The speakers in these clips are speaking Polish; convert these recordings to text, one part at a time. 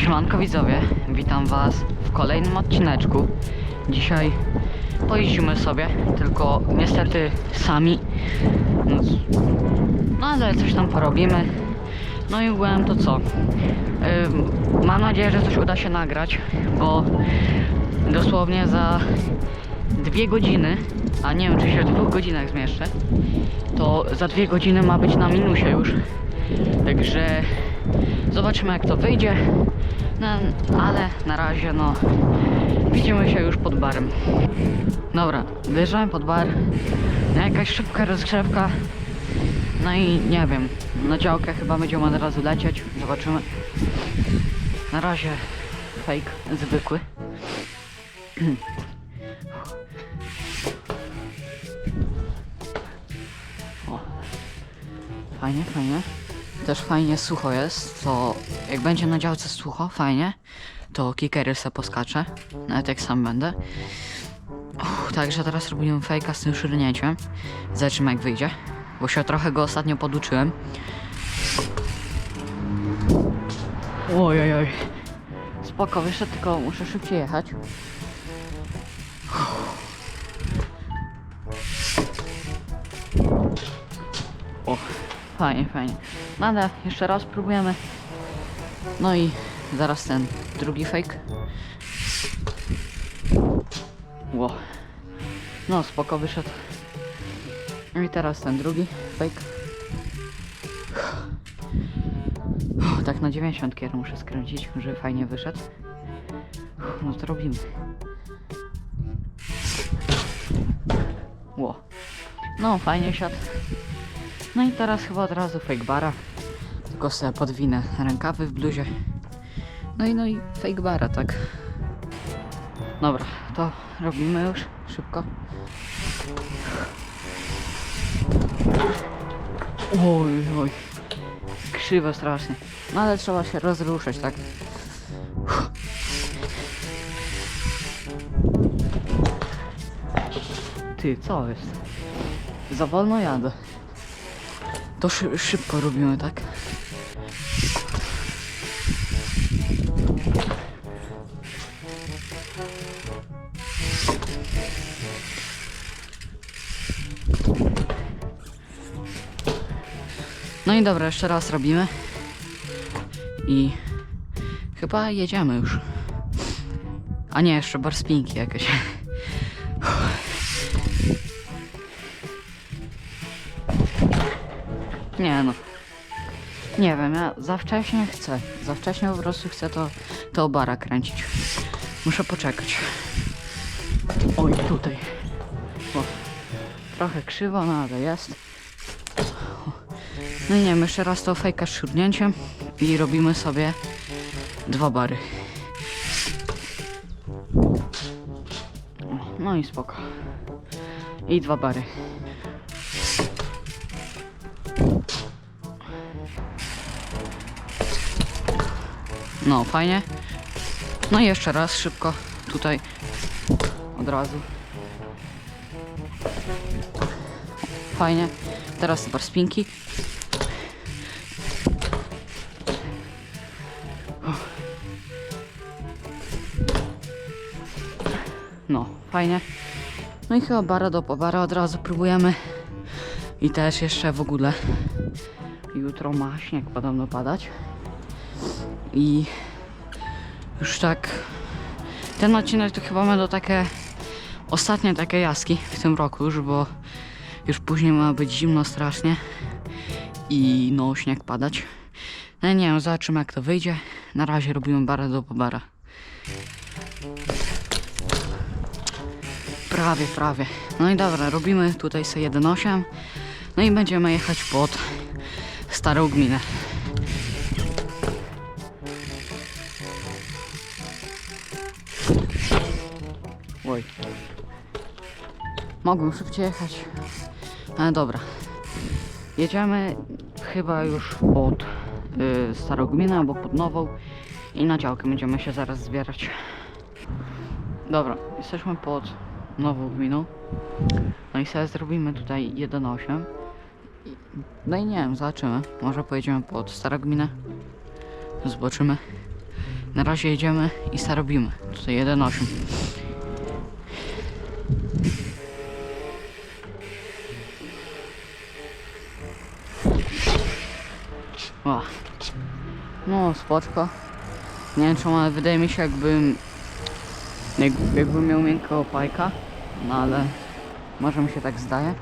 Siemanko widzowie, witam was w kolejnym odcineczku. Dzisiaj pojeździmy sobie, tylko niestety sami. No, no ale coś tam porobimy. No i byłem to co? Ym, mam nadzieję, że coś uda się nagrać, bo dosłownie za dwie godziny, a nie wiem czy się w dwóch godzinach zmieszczę, to za dwie godziny ma być na minusie już. Także zobaczymy jak to wyjdzie. No, ale na razie no widzimy się już pod barem. Dobra, wyjeżdżamy pod bar. No, jakaś szybka rozgrzewka. No i nie wiem, na działkę chyba będziemy od razu lecieć. Zobaczymy. Na razie fake zwykły. O. Fajnie, fajnie. Też fajnie sucho jest, to jak będzie na działce sucho, fajnie, to kickery se poskacze, nawet jak sam będę. Uff, także teraz robimy fejka z tym szyrnięciem. Zobaczymy jak wyjdzie, bo się trochę go ostatnio poduczyłem. Oj, oj, oj. Spoko, wyszedł, tylko muszę szybciej jechać. O, fajnie, fajnie. Ale jeszcze raz próbujemy. No i zaraz ten drugi fake. Ło. No spoko wyszedł. I teraz ten drugi fake. Tak na 90 kier muszę skręcić, żeby fajnie wyszedł. No to robimy. Ło. No fajnie siadł. No i teraz chyba od razu fake bara. Tylko sobie podwinę rękawy w bluzie. No i no i fake bara, tak. Dobra, to robimy już szybko. Oj, oj. Krzywo strasznie. No ale trzeba się rozruszać, tak? Ty, co jest? Za wolno jadę. To szy szybko robimy, tak? No i dobra, jeszcze raz robimy. I chyba jedziemy już. A nie, jeszcze bar spinki jakieś. Nie no. Nie wiem, ja za wcześnie chcę. Za wcześnie po prostu chcę to, to bara kręcić. Muszę poczekać. Oj, tutaj. O, trochę krzywo, no ale jest. No nie wiem, jeszcze raz to fejka z i robimy sobie dwa bary. No i spoko. I dwa bary. No, fajnie. No i jeszcze raz szybko tutaj od razu. Fajnie. Teraz super spinki. Fajnie. No i chyba bara do pobara od razu próbujemy. I też jeszcze w ogóle jutro ma śnieg podobno padać. I już tak ten odcinek to chyba będą takie ostatnie takie jaski w tym roku już, bo już później ma być zimno strasznie i no śnieg padać. No nie wiem, zobaczymy jak to wyjdzie. Na razie robimy bara do pobara. Prawie, prawie. No i dobra, robimy tutaj sobie 1.8 no i będziemy jechać pod starą gminę. Oj. Mogłem szybciej jechać. Ale dobra. Jedziemy chyba już pod y, Starą Gminę albo pod Nową i na działkę będziemy się zaraz zbierać. Dobra, jesteśmy pod Nową Gminą. No i sobie zrobimy tutaj 1.8. I- No i nie wiem, zobaczymy. Może pojedziemy pod Starą Gminę. Zobaczymy. Na razie jedziemy i starobimy. Tutaj 1.8. O. No, spoczko. Nie wiem czemu, ale wydaje mi się jakbym... Jak, jakbym miał miękkiego pajka. No ale... Może mi się tak zdaje.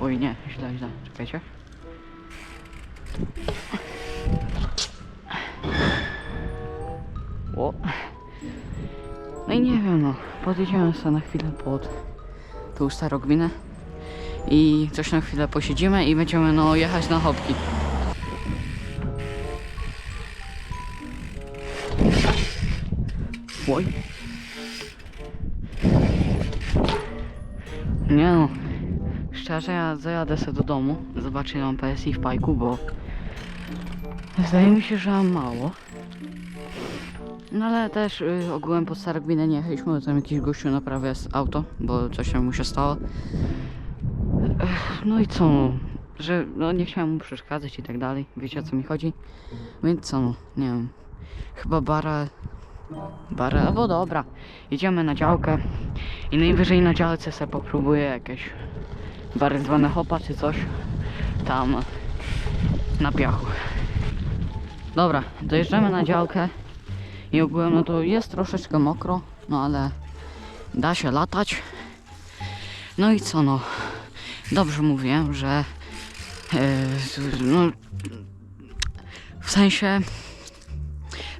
Oj nie, źle, źle. Czekajcie. O. No i nie wiem no, podjedziemy sobie na chwilę pod tą starą gminę i coś na chwilę posiedzimy i będziemy no jechać na chopki. Oj. Nie no, szczerze ja zajadę sobie do domu, zobaczę mam PSI w pajku, bo zdaje mi się, że mam mało. No ale też y, ogółem pod Starą Gminę nie jechaliśmy, tam jakiś gościu naprawia auto, bo coś tam mu się stało. No i co no, że no nie chciałem mu przeszkadzać i tak dalej, wiecie o co mi chodzi? Więc co no, nie wiem, chyba bara, bara, albo dobra, jedziemy na działkę i najwyżej na działce sobie popróbuję jakieś bary zwane hopa czy coś tam na piachu. Dobra, dojeżdżamy na działkę i ogółem no to jest troszeczkę mokro, no ale da się latać. No i co no, dobrze mówiłem, że e, no, w sensie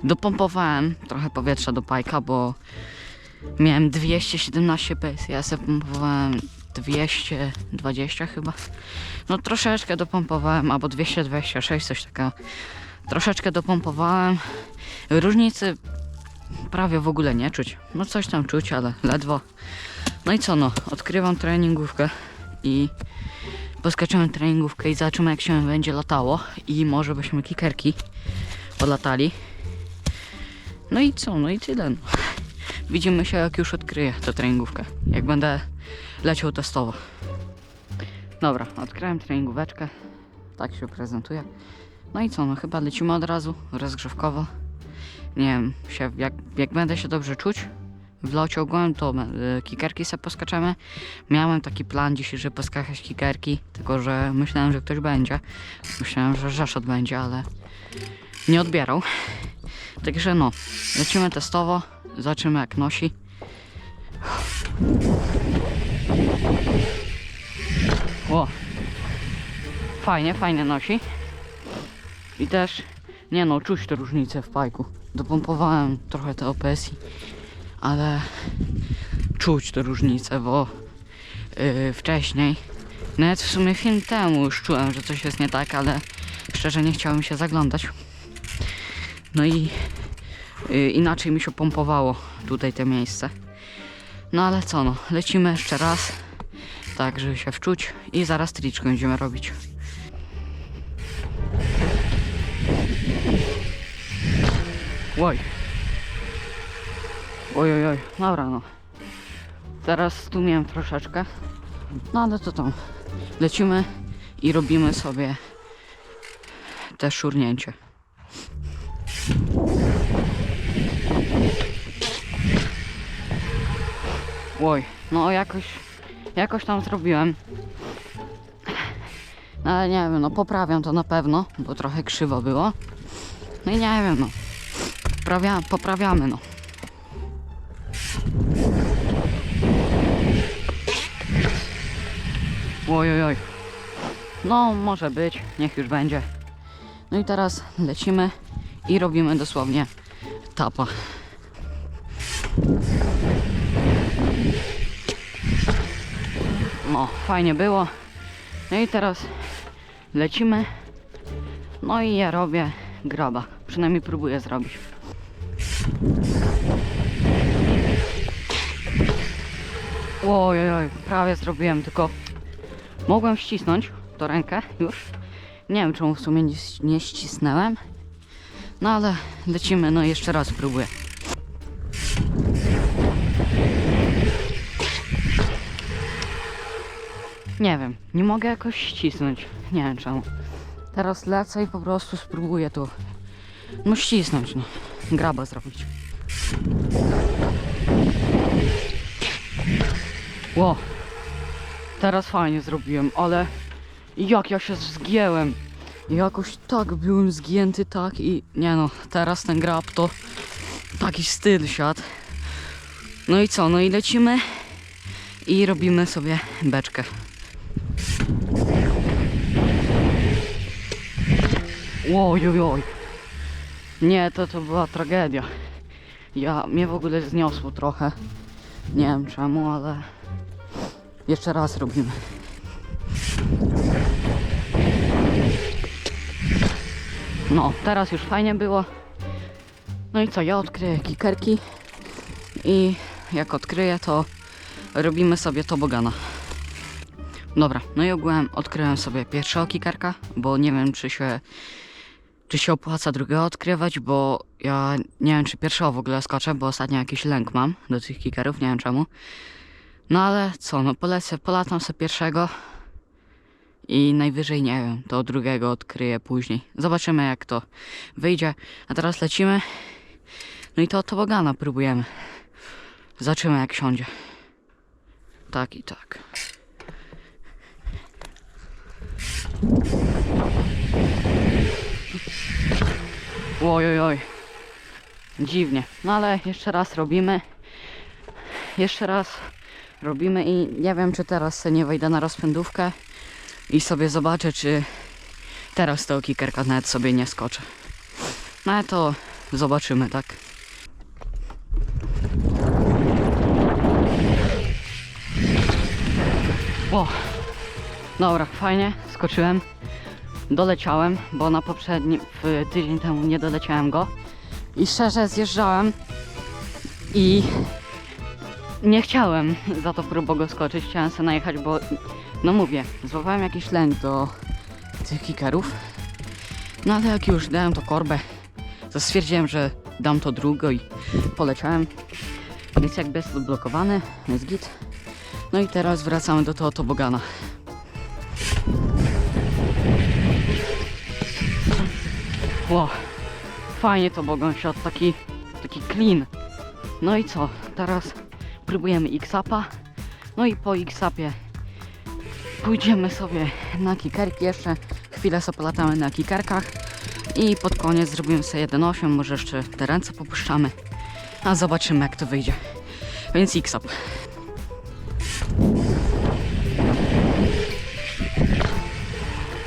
dopompowałem trochę powietrza do pajka, bo miałem 217 PS, ja sobie pompowałem 220 chyba. No troszeczkę dopompowałem, albo 226, coś takiego. Troszeczkę dopompowałem. Różnicy prawie w ogóle nie czuć. No coś tam czuć, ale ledwo. No i co no, odkrywam treningówkę i poskaczymy treningówkę i zobaczymy jak się będzie latało i może byśmy kikerki odlatali. No i co, no i tyle. No. Widzimy się jak już odkryję tę treningówkę, jak będę leciał testowo. Dobra, odkryłem treningóweczkę. Tak się prezentuje. No i co, no chyba lecimy od razu, rozgrzewkowo. Nie wiem, się, jak, jak będę się dobrze czuć w locie ogółem, to y, kikerki sobie poskaczemy. Miałem taki plan dzisiaj, żeby poskakać kikerki, tylko że myślałem, że ktoś będzie. Myślałem, że Rzeszot będzie, ale nie odbierał. Także no, lecimy testowo, zobaczymy jak nosi. O! Fajnie, fajnie nosi. I też, nie no, czuć te różnice w pajku. Dopompowałem trochę te OPS-i, ale czuć te różnice, bo yy, wcześniej, nawet w sumie film temu już czułem, że coś jest nie tak, ale szczerze nie chciałem się zaglądać. No i yy, inaczej mi się pompowało tutaj te miejsce. No ale co no, lecimy jeszcze raz, tak żeby się wczuć i zaraz triczkę będziemy robić. Oj. Oj, oj, oj. Dobra, no. Teraz stumiłem troszeczkę. No ale to tam. Lecimy i robimy sobie te szurnięcie. Oj, no jakoś, jakoś tam zrobiłem. No ale nie wiem, no poprawiam to na pewno, bo trochę krzywo było. No i nie wiem, no. Poprawia, poprawiamy, no. Oj, oj, oj. No, może być, niech już będzie. No i teraz lecimy i robimy dosłownie tapa. No, fajnie było. No i teraz lecimy. No i ja robię graba. Przynajmniej próbuję zrobić. Oj, oj, oj, prawie zrobiłem, tylko mogłem ścisnąć to rękę już. Nie wiem, czemu w sumie nie, nie ścisnąłem. No ale lecimy, no jeszcze raz próbuję. Nie wiem, nie mogę jakoś ścisnąć. Nie wiem czemu. Teraz lecę i po prostu spróbuję tu No ścisnąć, no. Graba zrobić. Ło. Teraz fajnie zrobiłem, ale jak ja się zgięłem. Jakoś tak byłem zgięty, tak i nie no, teraz ten grab to taki styl siadł. No i co, no i lecimy i robimy sobie beczkę. Oj, oj, oj. Nie, to to była tragedia. Ja, mnie w ogóle zniosło trochę. Nie wiem czemu, ale jeszcze raz robimy. No, teraz już fajnie było. No i co, ja odkryję kikerki i jak odkryję, to robimy sobie tobogana. Dobra, no i ogółem odkryłem sobie pierwszego kikerka, bo nie wiem czy się czy się opłaca drugiego odkrywać, bo ja nie wiem czy pierwszego w ogóle skoczę, bo ostatnio jakiś lęk mam do tych kikerów, nie wiem czemu. No ale co, no polecę, polatam sobie pierwszego i najwyżej nie wiem, to drugiego odkryję później. Zobaczymy jak to wyjdzie. A teraz lecimy. No i to tobogana próbujemy. Zobaczymy jak siądzie. Tak i tak. Oj, oj, oj. Dziwnie. No ale jeszcze raz robimy. Jeszcze raz robimy i nie wiem czy teraz nie wejdę na rozpędówkę i sobie zobaczę czy teraz tego kikerka nawet sobie nie skoczę. No ale to zobaczymy, tak? O! Dobra, fajnie, skoczyłem. Doleciałem, bo na poprzednim, w tydzień temu nie doleciałem go. I szczerze zjeżdżałem i nie chciałem za to próbowo go skoczyć, chciałem sobie najechać, bo no mówię, złapałem jakiś lęk do tych kickerów. No ale jak już dałem to korbę, to stwierdziłem, że dam to drugo i poleciałem. Więc jakby jest odblokowany, jest git. No i teraz wracamy do tego tobogana. Ło, fajnie tobogan siadł, taki, taki clean. No i co, teraz próbujemy X-Upa. No i po X-Upie pójdziemy sobie na kikerki jeszcze. Chwilę sobie polatamy na kikerkach. I pod koniec zrobimy sobie 1.8, może jeszcze te ręce popuszczamy. A zobaczymy jak to wyjdzie. Więc X-Up.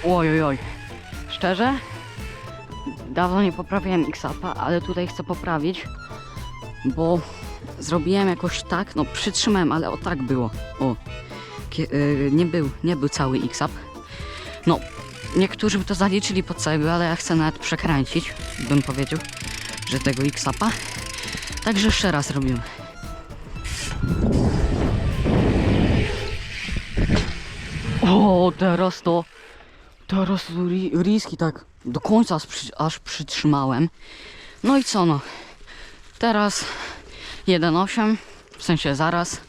Oj, oj, oj. Szczerze? Dawno nie poprawiałem X-Upa, ale tutaj chcę poprawić, bo zrobiłem jakoś tak, no przytrzymałem, ale o tak było. O, y, nie był, nie był cały X-Up. No, niektórzy by to zaliczyli pod cały, ale ja chcę nawet przekręcić, bym powiedział, że tego X-Upa. Także jeszcze raz robimy. O, teraz to, teraz to ri, riski tak do końca aż, przy, aż przytrzymałem. No i co no, teraz 1.8, w sensie zaraz,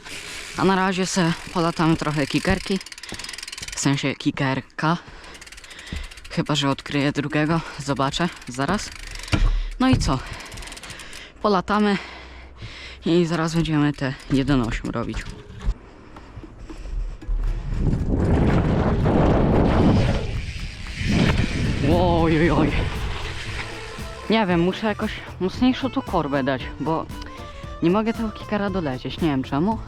a na razie se polatamy trochę kikerki, w sensie kikerka. Chyba, że odkryję drugiego, zobaczę zaraz. No i co? Polatamy i zaraz będziemy te 1.8 robić. Oj, oj. Nie wiem, muszę jakoś mocniejszą tu korbę dać, bo nie mogę tego kikara dolecieć. Nie wiem czemu.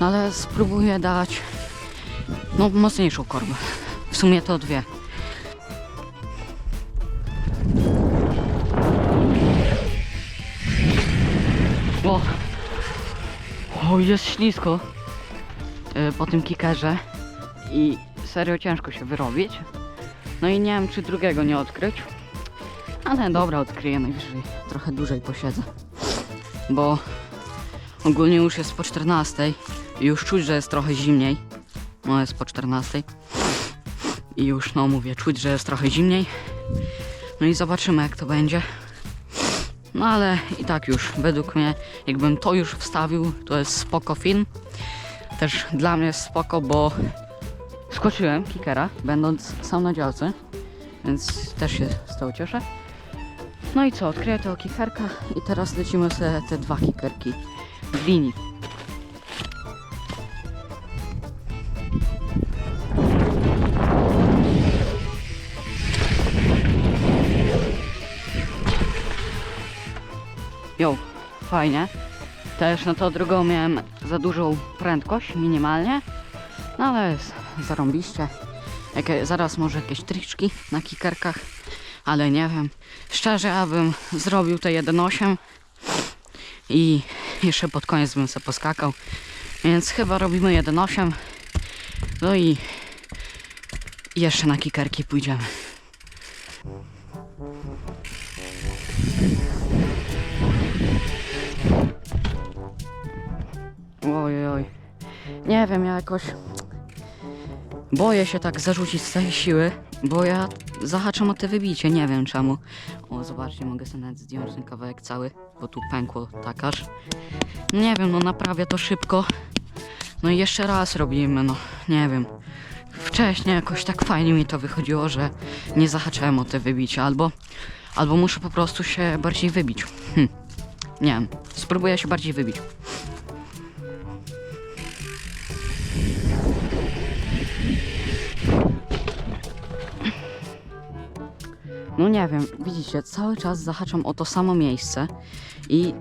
No ale spróbuję dać no mocniejszą korbę. W sumie to dwie. O! O, jest ślisko y, po tym kikerze i serio ciężko się wyrobić. No i nie wiem, czy drugiego nie odkryć. Ale dobra, odkryję najwyżej. Trochę dłużej posiedzę. Bo ogólnie już jest po 14 i już czuć, że jest trochę zimniej. No jest po 14. I już, no mówię, czuć, że jest trochę zimniej. No i zobaczymy, jak to będzie. No ale i tak już, według mnie, jakbym to już wstawił, to jest spoko film. Też dla mnie spoko, bo skoczyłem kickera, będąc sam na działce, więc też się z tego cieszę. No i co, odkryję tego kikerka i teraz lecimy sobie te dwa kikerki w linii. Jo, fajnie. Też na to drugą miałem za dużą prędkość, minimalnie. No ale zarąbiście. Jakie, zaraz może jakieś triczki na kikerkach, ale nie wiem. Szczerze, ja bym zrobił te 1.8 i jeszcze pod koniec bym sobie poskakał. Więc chyba robimy 1.8. No i jeszcze na kikerki pójdziemy. Oj, oj. Nie wiem, ja jakoś boję się tak zarzucić z tej siły, bo ja zahaczam o te wybicie, nie wiem czemu. O, zobaczcie, mogę sobie nawet zdjąć ten kawałek cały, bo tu pękło tak aż. Nie wiem, no naprawię to szybko. No i jeszcze raz robimy, no nie wiem. Wcześniej jakoś tak fajnie mi to wychodziło, że nie zahaczałem o te wybicie, albo, albo muszę po prostu się bardziej wybić. Hm. Nie wiem, spróbuję się bardziej wybić. No nie wiem, widzicie, cały czas zahaczam o to samo miejsce i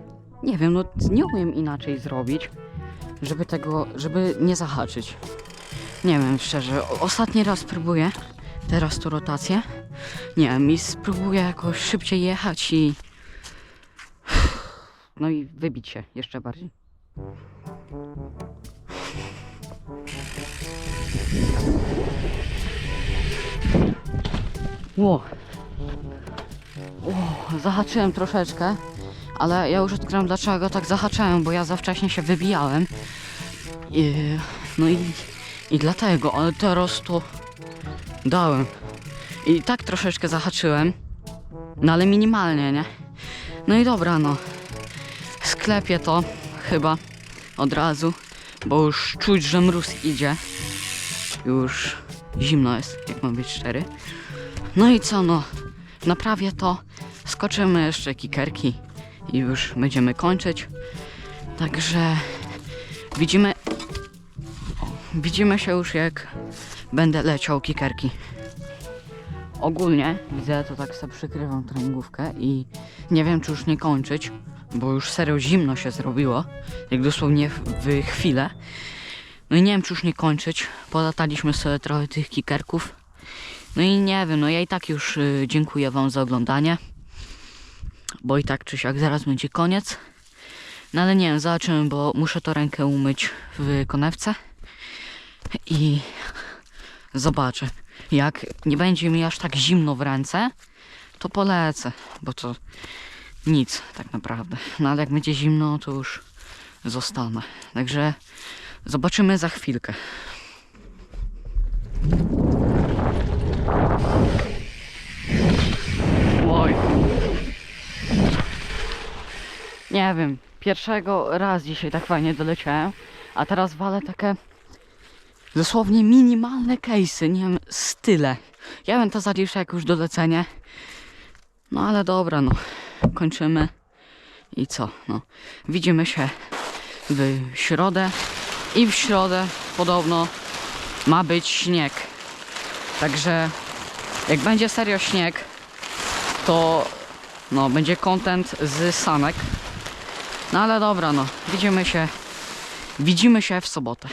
nie wiem, no nie umiem inaczej zrobić, żeby tego, żeby nie zahaczyć. Nie wiem, szczerze, ostatni raz próbuję, teraz tu rotację. Nie wiem, i spróbuję jakoś szybciej jechać i... No i wybić się jeszcze bardziej. Ło. O, zahaczyłem troszeczkę, ale ja już odkryłem dlaczego tak zahaczałem, bo ja za wcześnie się wybijałem. I, no i, i dlatego, ale teraz to dałem. I tak troszeczkę zahaczyłem, no ale minimalnie, nie? No i dobra, no. Sklepię to chyba od razu, bo już czuć, że mróz idzie. Już zimno jest, jak mam być szczery. No i co no, naprawię to, skoczymy jeszcze kikerki i już będziemy kończyć. Także widzimy, o, widzimy się już jak będę leciał kikerki. Ogólnie widzę, to tak sobie przykrywam treningówkę i nie wiem czy już nie kończyć, bo już serio zimno się zrobiło, jak dosłownie w, chwilę. No i nie wiem czy już nie kończyć, polataliśmy sobie trochę tych kikerków. No i nie wiem, no ja i tak już y, dziękuję Wam za oglądanie. Bo i tak czy siak zaraz będzie koniec. No ale nie wiem, zobaczymy, bo muszę to rękę umyć w konewce. I zobaczę. Jak nie będzie mi aż tak zimno w ręce, to polecę, bo to nic tak naprawdę. No ale jak będzie zimno, to już zostanę. Także zobaczymy za chwilkę. Oj. Nie wiem, pierwszego raz dzisiaj tak fajnie doleciałem, a teraz walę takie dosłownie minimalne case'y, nie wiem, style. Ja bym to zaliczył jak już dolecenie. No ale dobra, no. Kończymy. I co? No. Widzimy się w środę. I w środę podobno ma być śnieg. Także jak będzie serio śnieg, to no, będzie content z sanek. No ale dobra, no, widzimy się, widzimy się w sobotę.